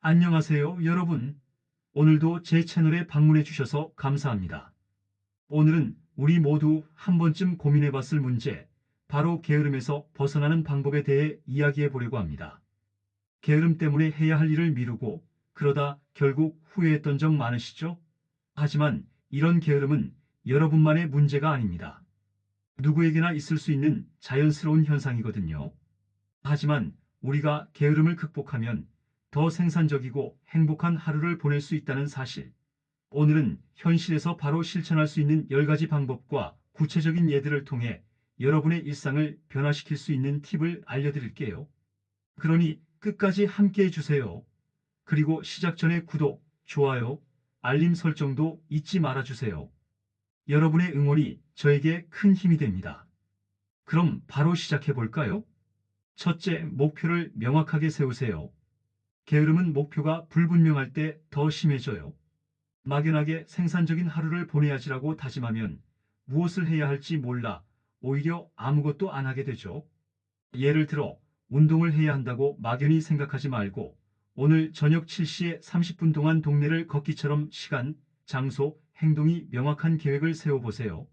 안녕하세요, 여러분. 오늘도 제 채널에 방문해 주셔서 감사합니다. 오늘은 우리 모두 한 번쯤 고민해 봤을 문제, 바로 게으름에서 벗어나는 방법에 대해 이야기해 보려고 합니다. 게으름 때문에 해야 할 일을 미루고 그러다 결국 후회했던 적 많으시죠? 하지만 이런 게으름은 여러분만의 문제가 아닙니다. 누구에게나 있을 수 있는 자연스러운 현상이거든요. 하지만 우리가 게으름을 극복하면 더 생산적이고 행복한 하루를 보낼 수 있다는 사실. 오늘은 현실에서 바로 실천할 수 있는 10가지 방법과 구체적인 예들을 통해 여러분의 일상을 변화시킬 수 있는 팁을 알려드릴게요. 그러니 끝까지 함께 해주세요. 그리고 시작 전에 구독, 좋아요, 알림 설정도 잊지 말아주세요. 여러분의 응원이 저에게 큰 힘이 됩니다. 그럼 바로 시작해 볼까요? 첫째, 목표를 명확하게 세우세요. 게으름은 목표가 불분명할 때 더 심해져요. 막연하게 생산적인 하루를 보내야지라고 다짐하면 무엇을 해야 할지 몰라 오히려 아무것도 안 하게 되죠. 예를 들어 운동을 해야 한다고 막연히 생각하지 말고 오늘 저녁 7시에 30분 동안 동네를 걷기처럼 시간, 장소, 행동이 명확한 계획을 세워보세요.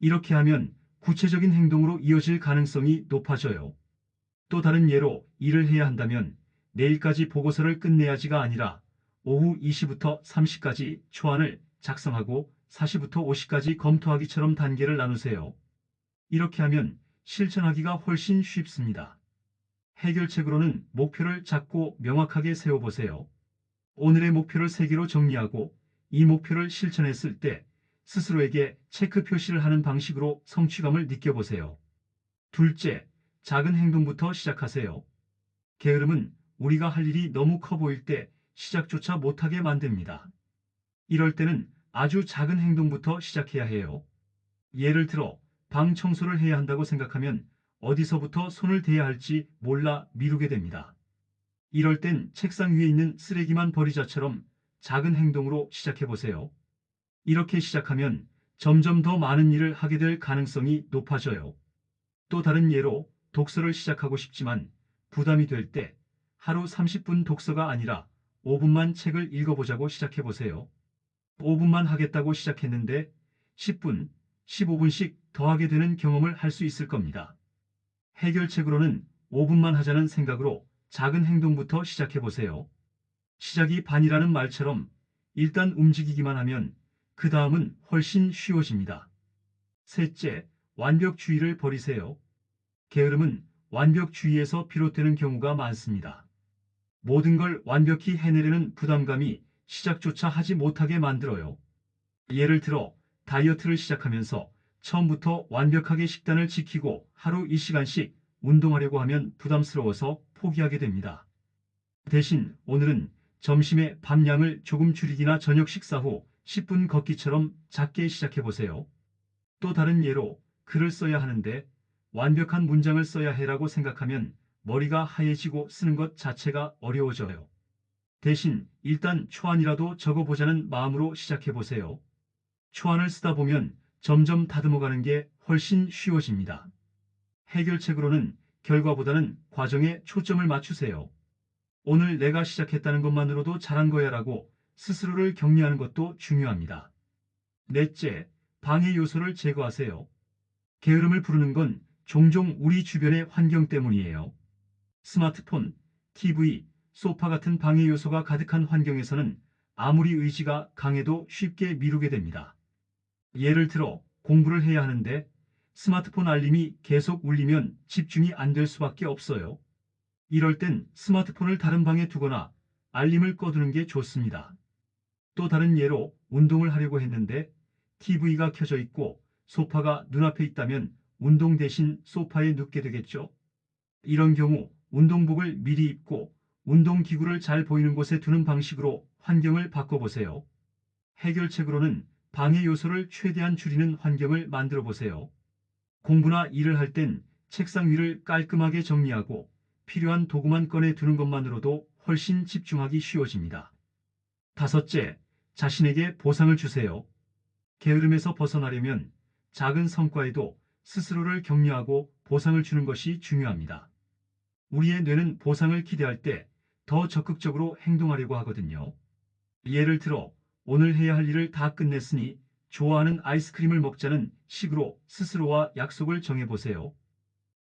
이렇게 하면 구체적인 행동으로 이어질 가능성이 높아져요. 또 다른 예로 일을 해야 한다면 내일까지 보고서를 끝내야지가 아니라 오후 2시부터 3시까지 초안을 작성하고 4시부터 5시까지 검토하기처럼 단계를 나누세요. 이렇게 하면 실천하기가 훨씬 쉽습니다. 해결책으로는 목표를 작고 명확하게 세워보세요. 오늘의 목표를 3개로 정리하고 이 목표를 실천했을 때 스스로에게 체크 표시를 하는 방식으로 성취감을 느껴보세요. 둘째, 작은 행동부터 시작하세요. 게으름은 우리가 할 일이 너무 커 보일 때 시작조차 못하게 만듭니다. 이럴 때는 아주 작은 행동부터 시작해야 해요. 예를 들어 방 청소를 해야 한다고 생각하면 어디서부터 손을 대야 할지 몰라 미루게 됩니다. 이럴 땐 책상 위에 있는 쓰레기만 버리자처럼 작은 행동으로 시작해 보세요. 이렇게 시작하면 점점 더 많은 일을 하게 될 가능성이 높아져요. 또 다른 예로 독서를 시작하고 싶지만 부담이 될 때 하루 30분 독서가 아니라 5분만 책을 읽어보자고 시작해 보세요. 5분만 하겠다고 시작했는데 10분, 15분씩 더 하게 되는 경험을 할 수 있을 겁니다. 해결책으로는 5분만 하자는 생각으로 작은 행동부터 시작해 보세요. 시작이 반이라는 말처럼 일단 움직이기만 하면 그 다음은 훨씬 쉬워집니다. 셋째, 완벽주의를 버리세요. 게으름은 완벽주의에서 비롯되는 경우가 많습니다. 모든 걸 완벽히 해내려는 부담감이 시작조차 하지 못하게 만들어요. 예를 들어 다이어트를 시작하면서 처음부터 완벽하게 식단을 지키고 하루 1시간씩 운동하려고 하면 부담스러워서 포기하게 됩니다. 대신 오늘은 점심에 밥량을 조금 줄이기나 저녁 식사 후 10분 걷기처럼 작게 시작해 보세요. 또 다른 예로 글을 써야 하는데 완벽한 문장을 써야 해라고 생각하면 머리가 하얘지고 쓰는 것 자체가 어려워져요. 대신 일단 초안이라도 적어보자는 마음으로 시작해 보세요. 초안을 쓰다 보면 점점 다듬어가는 게 훨씬 쉬워집니다. 해결책으로는 결과보다는 과정에 초점을 맞추세요. 오늘 내가 시작했다는 것만으로도 잘한 거야 라고 스스로를 격려하는 것도 중요합니다. 넷째, 방해 요소를 제거하세요. 게으름을 부르는 건 종종 우리 주변의 환경 때문이에요. 스마트폰, TV, 소파 같은 방해 요소가 가득한 환경에서는 아무리 의지가 강해도 쉽게 미루게 됩니다. 예를 들어 공부를 해야 하는데 스마트폰 알림이 계속 울리면 집중이 안 될 수밖에 없어요. 이럴 땐 스마트폰을 다른 방에 두거나 알림을 꺼두는 게 좋습니다. 또 다른 예로 운동을 하려고 했는데 TV가 켜져 있고 소파가 눈앞에 있다면 운동 대신 소파에 눕게 되겠죠. 이런 경우 운동복을 미리 입고 운동기구를 잘 보이는 곳에 두는 방식으로 환경을 바꿔보세요. 해결책으로는 방해 요소를 최대한 줄이는 환경을 만들어 보세요. 공부나 일을 할 땐 책상 위를 깔끔하게 정리하고 필요한 도구만 꺼내 두는 것만으로도 훨씬 집중하기 쉬워집니다. 다섯째, 자신에게 보상을 주세요. 게으름에서 벗어나려면 작은 성과에도 스스로를 격려하고 보상을 주는 것이 중요합니다. 우리의 뇌는 보상을 기대할 때 더 적극적으로 행동하려고 하거든요. 예를 들어 오늘 해야 할 일을 다 끝냈으니 좋아하는 아이스크림을 먹자는 식으로 스스로와 약속을 정해보세요.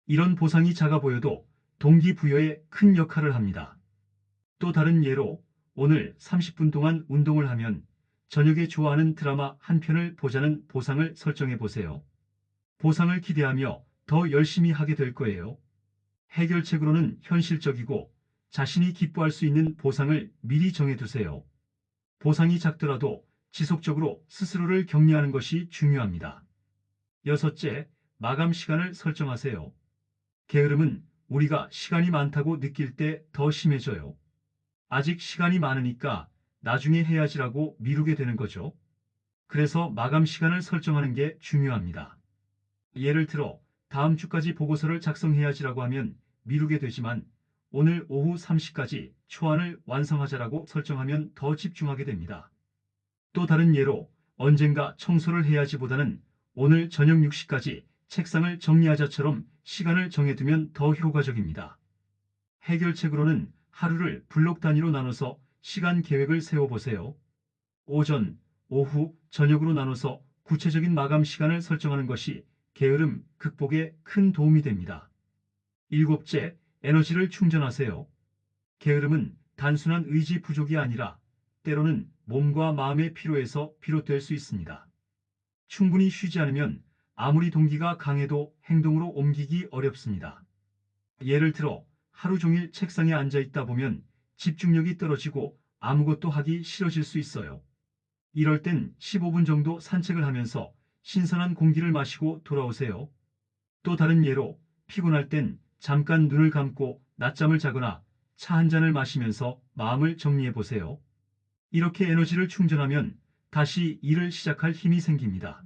이런 보상이 작아 보여도 동기부여에 큰 역할을 합니다. 또 다른 예로 오늘 30분 동안 운동을 하면 저녁에 좋아하는 드라마 한 편을 보자는 보상을 설정해 보세요. 보상을 기대하며 더 열심히 하게 될 거예요. 해결책으로는 현실적이고 자신이 기뻐할 수 있는 보상을 미리 정해두세요. 보상이 작더라도 지속적으로 스스로를 격려하는 것이 중요합니다. 여섯째, 마감 시간을 설정하세요. 게으름은 우리가 시간이 많다고 느낄 때 더 심해져요. 아직 시간이 많으니까 나중에 해야지라고 미루게 되는 거죠. 그래서 마감 시간을 설정하는 게 중요합니다. 예를 들어 다음 주까지 보고서를 작성해야지라고 하면 미루게 되지만 오늘 오후 3시까지 초안을 완성하자라고 설정하면 더 집중하게 됩니다. 또 다른 예로 언젠가 청소를 해야지보다는 오늘 저녁 6시까지 책상을 정리하자처럼 시간을 정해두면 더 효과적입니다. 해결책으로는 하루를 블록 단위로 나눠서 시간 계획을 세워보세요. 오전, 오후, 저녁으로 나눠서 구체적인 마감 시간을 설정하는 것이 게으름 극복에 큰 도움이 됩니다. 일곱째, 에너지를 충전하세요. 게으름은 단순한 의지 부족이 아니라 때로는 몸과 마음의 피로에서 비롯될 수 있습니다. 충분히 쉬지 않으면 아무리 동기가 강해도 행동으로 옮기기 어렵습니다. 예를 들어 하루 종일 책상에 앉아 있다 보면 집중력이 떨어지고 아무것도 하기 싫어질 수 있어요. 이럴 땐 15분 정도 산책을 하면서 신선한 공기를 마시고 돌아오세요. 또 다른 예로 피곤할 땐 잠깐 눈을 감고 낮잠을 자거나 차 한 잔을 마시면서 마음을 정리해 보세요. 이렇게 에너지를 충전하면 다시 일을 시작할 힘이 생깁니다.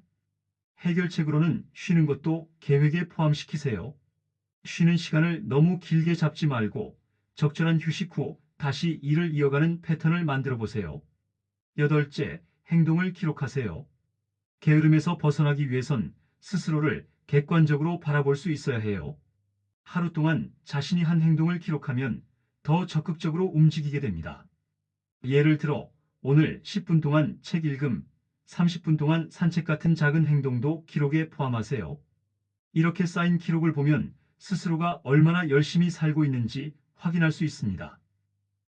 해결책으로는 쉬는 것도 계획에 포함시키세요. 쉬는 시간을 너무 길게 잡지 말고 적절한 휴식 후 다시 일을 이어가는 패턴을 만들어 보세요. 여덟째, 행동을 기록하세요. 게으름에서 벗어나기 위해선 스스로를 객관적으로 바라볼 수 있어야 해요. 하루 동안 자신이 한 행동을 기록하면 더 적극적으로 움직이게 됩니다. 예를 들어 오늘 10분 동안 책 읽음, 30분 동안 산책 같은 작은 행동도 기록에 포함하세요. 이렇게 쌓인 기록을 보면 스스로가 얼마나 열심히 살고 있는지 확인할 수 있습니다.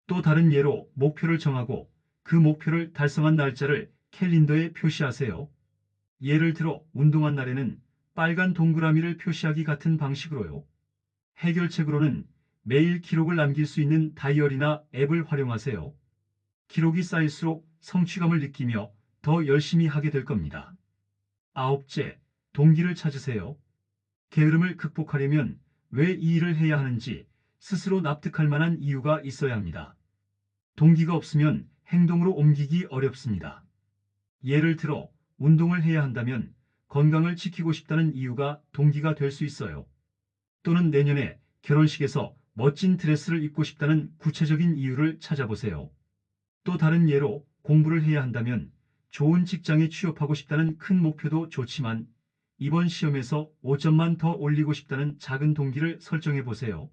또 다른 예로 목표를 정하고 그 목표를 달성한 날짜를 캘린더에 표시하세요. 예를 들어 운동한 날에는 빨간 동그라미를 표시하기 같은 방식으로요. 해결책으로는 매일 기록을 남길 수 있는 다이어리나 앱을 활용하세요. 기록이 쌓일수록 성취감을 느끼며 더 열심히 하게 될 겁니다. 아홉째, 동기를 찾으세요. 게으름을 극복하려면 왜 이 일을 해야 하는지 스스로 납득할 만한 이유가 있어야 합니다. 동기가 없으면 행동으로 옮기기 어렵습니다. 예를 들어 운동을 해야 한다면 건강을 지키고 싶다는 이유가 동기가 될 수 있어요. 또는 내년에 결혼식에서 멋진 드레스를 입고 싶다는 구체적인 이유를 찾아보세요. 또 다른 예로 공부를 해야 한다면 좋은 직장에 취업하고 싶다는 큰 목표도 좋지만 이번 시험에서 5점만 더 올리고 싶다는 작은 동기를 설정해 보세요.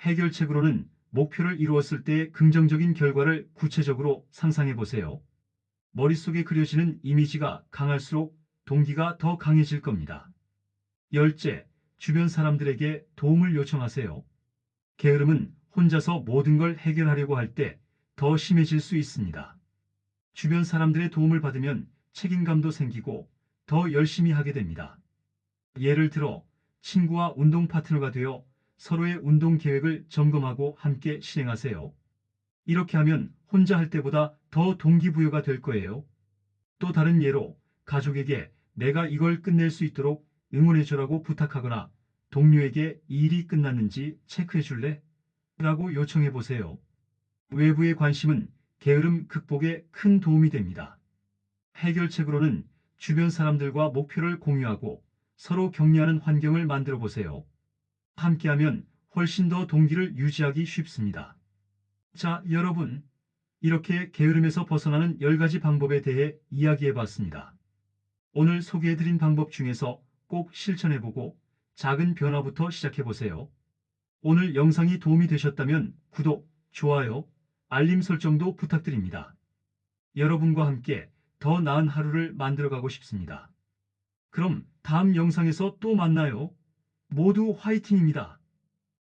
해결책으로는 목표를 이루었을 때의 긍정적인 결과를 구체적으로 상상해 보세요. 머릿속에 그려지는 이미지가 강할수록 동기가 더 강해질 겁니다. 열째, 주변 사람들에게 도움을 요청하세요. 게으름은 혼자서 모든 걸 해결하려고 할 때 더 심해질 수 있습니다. 주변 사람들의 도움을 받으면 책임감도 생기고 더 열심히 하게 됩니다. 예를 들어 친구와 운동 파트너가 되어 서로의 운동 계획을 점검하고 함께 실행하세요. 이렇게 하면 혼자 할 때보다 더 동기부여가 될 거예요. 또 다른 예로 가족에게 내가 이걸 끝낼 수 있도록 응원해주라고 부탁하거나 동료에게 이 일이 끝났는지 체크해 줄래? 라고 요청해 보세요. 외부의 관심은 게으름 극복에 큰 도움이 됩니다. 해결책으로는 주변 사람들과 목표를 공유하고 서로 격려하는 환경을 만들어 보세요. 함께하면 훨씬 더 동기를 유지하기 쉽습니다. 자, 여러분. 이렇게 게으름에서 벗어나는 10가지 방법에 대해 이야기해 봤습니다. 오늘 소개해드린 방법 중에서 꼭 실천해보고 작은 변화부터 시작해보세요. 오늘 영상이 도움이 되셨다면 구독, 좋아요, 알림 설정도 부탁드립니다. 여러분과 함께 더 나은 하루를 만들어가고 싶습니다. 그럼 다음 영상에서 또 만나요. 모두 화이팅입니다.